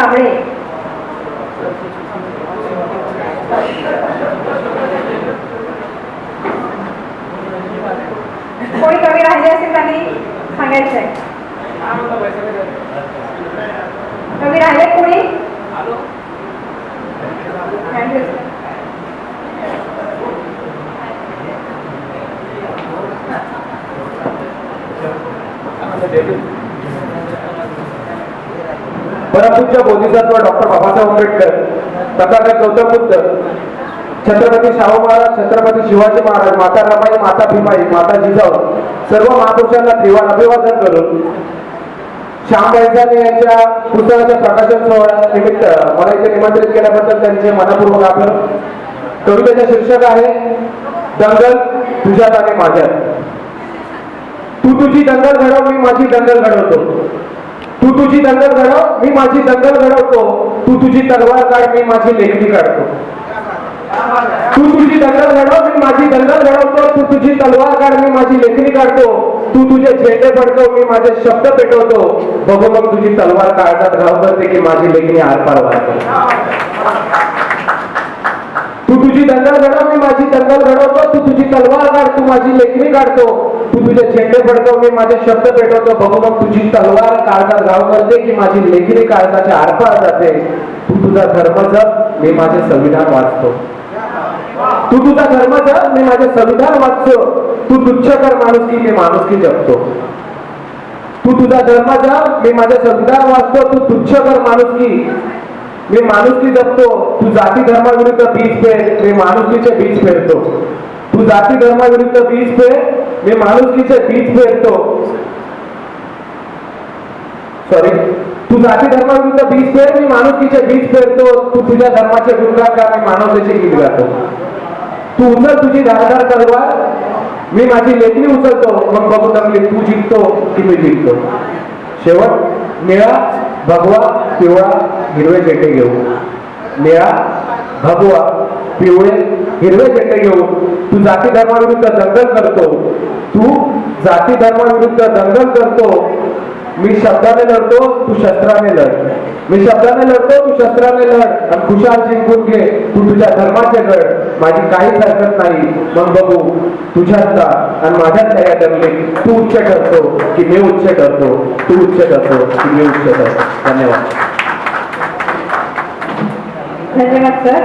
कांबळे कोणी कवी राहिले असेल त्यांनी सांगायचं आहे कवी राहिले कोणी? Thank you. परमपूज्य बोधिसत्व डॉक्टर बाबासाहेब आंबेडकर तथागत गौतम बुद्ध छत्रपती शाहू महाराज छत्रपती शिवाजी महाराज माता रमाई माता भीमाई माता जिजाऊ सर्व महापुरुषांना देवा अभिवादन करून श्याम बैसाने यांच्या पुस्तकाच्या प्रकाशन सोहळ्या निमित्त मला इथे निमंत्रित केल्याबद्दल त्यांचे मनपूर्वक आभार. कवितेचे शीर्षक आहे दंगल तुझ्यात आणि माझ्यात. तू तुझी दंगल घडव मी माझी दंगल घडवतो. तू तुझी दंगल घडव मी माझी दंगल घडवतो. तू तुझी तलवार काढ मी माझी लेखणी काढतो. तू तुझी दंगल घडव मी माझी दंगल घडवतो. तू तुझी तलवार काढ मी माझी लेखणी काढतो. तू तुझे झेंडे फडकव मी माझे शब्द पेटवतो. बघू मग तुझी तलवार काढतात घाव करते की माझी लेखणी आरपार वाढते. तू तुझी दंगल घडव मी माझी दंगल घडवतो. तू तुझी तलवार काढ तू माझी लेखणी काढतो. तू तुझे झेंडे पडतो मी माझे शब्द पेटवतो बघू मग तुझी तलवार काळजात गाव करते की माझी लेखणी काढताच्या आरपार जाते. तू तुझा धर्म जप मी माझे संविधान वाचतो. तू तुझा धर्म जप मी माझे संविधान वाचतो. तू तुच्छ कर माणूस की मी माणूस की जपतो. तू तुझा धर्म जप मी माझे संविधान वाचतो. तू तुच्छ कर माणूस की मी माणुसकी जपतो. तू जाती धर्माविरुद्ध बीज पेर मी माणुसकीचे बीज पेरतो. तू जाती धर्माविरुद्ध बीज पेर मी माणुसकीचे बीज पेरतो सॉरी तू जाती धर्माविरुद्ध बीज पेर मी माणुसकीचे बीज पेरतो तू तुझ्या धर्माचे गुणगान कर मी मानवतेचे गीत गातो. तू उचल तुझी धारदार तलवार. मी माझी लेखणी उचलतो. मग बघू लागली तू जिंकतो की मी जिंकतो. शेवट निळा भगवा पिवळा हिरवे झेंडे घेऊ निळा भगवा पिवळे हिरवे झेंडे घेऊ तू जाती धर्माविरुद्ध दंगल करतो. तू जाती धर्माविरुद्ध दंगल करतो. मी शब्दाने लढतो तू शस्त्राने लढ. मी शब्दाने लढतो तू शस्त्राने लढ. आणि खुशाल जिंकून घे तू तुझ्या धर्माचे गड. माझी काहीच हरकत नाही. मग बघू तुझ्यातला आणि माझ्यातल्या या दंगलीत तू उच्च करतो की मी उच्च करतो तू उच्च करतो की मी उच्च करतो धन्यवाद. धन्यवाद सर.